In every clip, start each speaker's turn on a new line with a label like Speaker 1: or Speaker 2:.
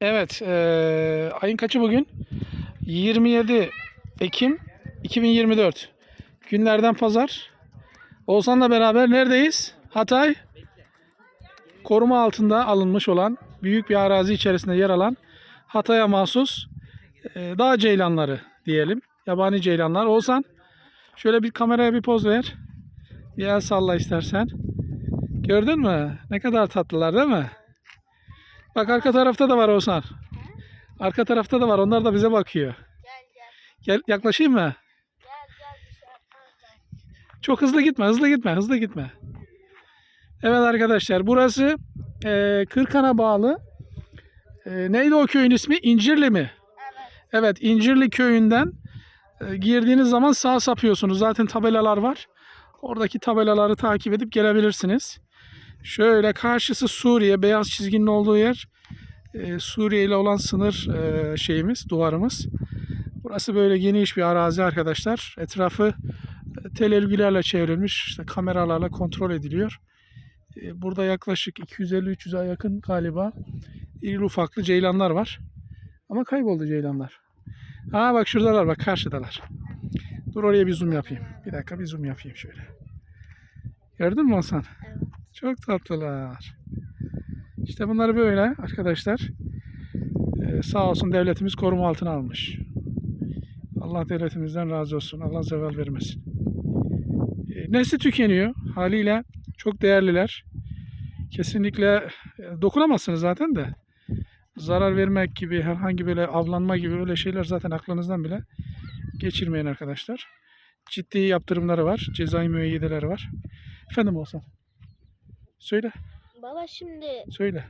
Speaker 1: Evet, eee, ayın kaçı bugün? 27 Ekim 2024. Günlerden pazar. Oğuzhan'la beraber neredeyiz? Hatay. Koruma altında alınmış olan büyük bir arazi içerisinde yer alan Hatay'a mahsus eee, dağ ceylanları diyelim. Yabani ceylanlar. Oğuzhan şöyle bir kameraya bir poz ver. Bir el salla istersen. Gördün mü? Ne kadar tatlılar değil mi? Bak arka tarafta da var Oğuzhan. Arka tarafta da var. Onlar da bize bakıyor. Gel yaklaşayım mı? Çok hızlı gitme, hızlı gitme, hızlı gitme. Evet arkadaşlar, burası e, Kırkan'a bağlı. E, neydi o köyün ismi? İncirli mi? Evet, İncirli köyünden e, girdiğiniz zaman sağ sapıyorsunuz. Zaten tabelalar var. Oradaki tabelaları takip edip gelebilirsiniz. Şöyle karşısı Suriye, beyaz çizginin olduğu yer. e, Suriye ile olan sınır e, şeyimiz, duvarımız. Burası böyle geniş bir arazi arkadaşlar. Etrafı e, tel örgülerle çevrilmiş. İşte kameralarla kontrol ediliyor. E, Burada yaklaşık 250-300'e yakın galiba iri ufaklı ceylanlar var. Ama kayboldu ceylanlar. Ha bak şuradalar bak karşıdalar. Dur oraya bir zoom yapayım. Bir dakika bir zoom yapayım şöyle. Gördün mü Hasan? Çok tatlılar. İşte bunları böyle arkadaşlar. Ee, sağ olsun devletimiz koruma altına almış. Allah devletimizden razı olsun. Allah zeval vermesin. Ee, nesli tükeniyor. Haliyle çok değerliler. Kesinlikle e, dokunamazsınız zaten de. Zarar vermek gibi, herhangi böyle avlanma gibi öyle şeyler zaten aklınızdan bile geçirmeyin arkadaşlar. Ciddi yaptırımları var. Cezai müeyyideleri var. Efendim olsun. Söyle,
Speaker 2: Baba şimdi
Speaker 1: söyle.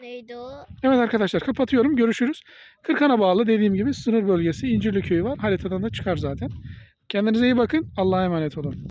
Speaker 2: neydi o?
Speaker 1: Evet arkadaşlar kapatıyorum. Görüşürüz. Kırkan'a bağlı dediğim gibi sınır bölgesi İncirli Köyü var. Haritadan da çıkar zaten. Kendinize iyi bakın. Allah'a emanet olun.